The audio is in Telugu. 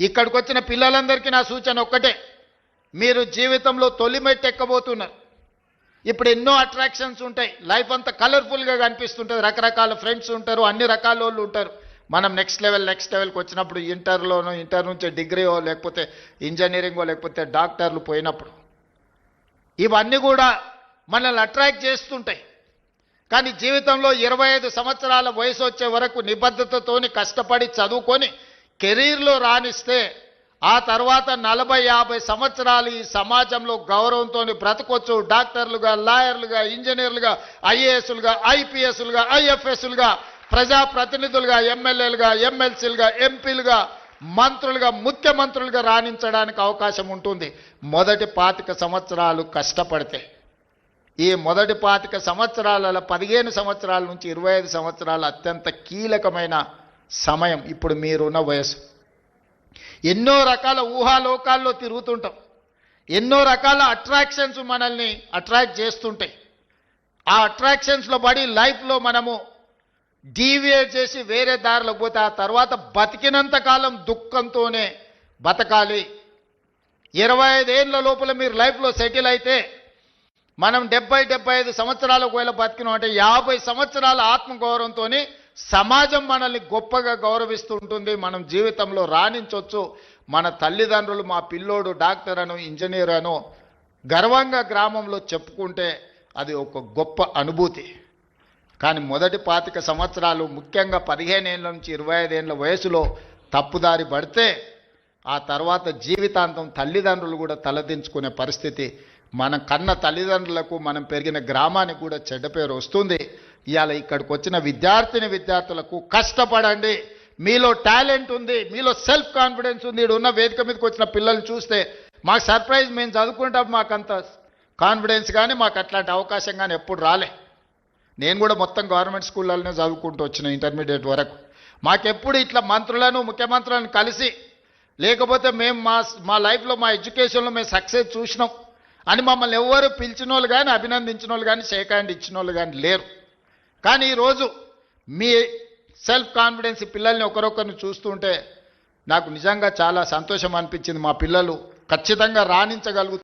ఇక్కడికి వచ్చిన పిల్లలందరికీ నా సూచన ఒక్కటే. మీరు జీవితంలో తొలిమెట్టు ఎక్కబోతున్నారు ఇప్పుడు ఎన్నో అట్రాక్షన్స్ ఉంటాయి. లైఫ్ అంతా కలర్ఫుల్గా కనిపిస్తుంటుంది. రకరకాల ఫ్రెండ్స్ ఉంటారు అన్ని రకాల వాళ్ళు ఉంటారు. మనం నెక్స్ట్ లెవెల్ నెక్స్ట్ లెవెల్కి వచ్చినప్పుడు ఇంటర్లోనో ఇంటర్ నుంచి డిగ్రీయో లేకపోతే ఇంజనీరింగో లేకపోతే డాక్టర్లు పోయినప్పుడు. ఇవన్నీ కూడా మనల్ని అట్రాక్ట్ చేస్తుంటాయి. కానీ జీవితంలో ఇరవై ఐదు సంవత్సరాల వయసు వచ్చే వరకు నిబద్ధతతోని కష్టపడి చదువుకొని కెరీర్లో రాణిస్తే ఆ తర్వాత నలభై యాభై సంవత్సరాలు ఈ సమాజంలో గౌరవంతో బ్రతకొచ్చు. డాక్టర్లుగా లాయర్లుగా ఇంజనీర్లుగా ఐఏఎస్లుగా ఐపీఎస్లుగా ఐఎఫ్ఎస్లుగా ప్రజాప్రతినిధులుగా ఎమ్మెల్యేలుగా ఎమ్మెల్సీలుగా ఎంపీలుగా మంత్రులుగా ముఖ్యమంత్రులుగా రాణించడానికి అవకాశం ఉంటుంది. మొదటి పాతిక సంవత్సరాలు కష్టపడితే ఈ మొదటి పాతిక సంవత్సరాల పదిహేను సంవత్సరాల నుంచి ఇరవై ఐదు సంవత్సరాలు అత్యంత కీలకమైన సమయం. ఇప్పుడు మీరున్న వయసు ఎన్నో రకాల ఊహాలోకాల్లో తిరుగుతుంటాం. ఎన్నో రకాల అట్రాక్షన్స్ మనల్ని అట్రాక్ట్ చేస్తుంటాయి. ఆ అట్రాక్షన్స్లో పడి లైఫ్లో మనము డీవియేట్ చేసి వేరే దారిలో పోతే ఆ తర్వాత బతికినంత కాలం దుఃఖంతోనే బతకాలి. ఇరవై ఐదేళ్ళ లోపల మీరు లైఫ్లో సెటిల్ అయితే మనం డెబ్బై డెబ్బై ఐదు సంవత్సరాలకు ఒకవేళ బతికినాం అంటే యాభై సంవత్సరాల ఆత్మగౌరవంతో సమాజం మనల్ని గొప్పగా గౌరవిస్తుంటుంది మనం జీవితంలో రాణించవచ్చు మన తల్లిదండ్రులు మా పిల్లోడు డాక్టర్ అను ఇంజనీర్ అను గర్వంగా గ్రామంలో చెప్పుకుంటే అది ఒక గొప్ప అనుభూతి. కానీ మొదటి పాతిక సంవత్సరాలు ముఖ్యంగా పదిహేనేళ్ళ నుంచి ఇరవై ఐదేళ్ళ వయసులో తప్పుదారి పడితే ఆ తర్వాత జీవితాంతం తల్లిదండ్రులు కూడా తలదించుకునే పరిస్థితి. మన కన్న తల్లిదండ్రులకు మనం పెరిగిన గ్రామానికి కూడా చెడ్డ పేరు వస్తుంది. ఇవాళ ఇక్కడికి వచ్చిన విద్యార్థిని విద్యార్థులకు కష్టపడండి. మీలో టాలెంట్ ఉంది మీలో సెల్ఫ్ కాన్ఫిడెన్స్ ఉంది. ఇక్కడ ఉన్న వేదిక మీదకి వచ్చిన పిల్లల్ని చూస్తే మాకు సర్ప్రైజ్ మేము చదువుకుంటాం మాకు అంత కాన్ఫిడెన్స్ కానీ మాకు అట్లాంటి అవకాశం కానీ ఎప్పుడు రాలే. నేను కూడా మొత్తం గవర్నమెంట్ స్కూళ్ళలోనే చదువుకుంటూ వచ్చిన ఇంటర్మీడియట్ వరకు. మాకెప్పుడు ఇట్లా మంత్రులను ముఖ్యమంత్రులను కలిసి లేకపోతే మేము మా మా లైఫ్లో మా ఎడ్యుకేషన్లో మేము సక్సెస్ చూసినాం. అని మమ్మల్ని ఎవరు పిలిచిన వాళ్ళు కానీ అభినందించిన వాళ్ళు కానీ షేక్ హ్యాండ్ ఇచ్చిన వాళ్ళు కానీ లేరు. కానీ ఈరోజు మీ సెల్ఫ్ కాన్ఫిడెన్స్ పిల్లల్ని ఒకరొకరిని చూస్తుంటే నాకు నిజంగా చాలా సంతోషం అనిపించింది మా పిల్లలు ఖచ్చితంగా రాణించగలుగుతారు.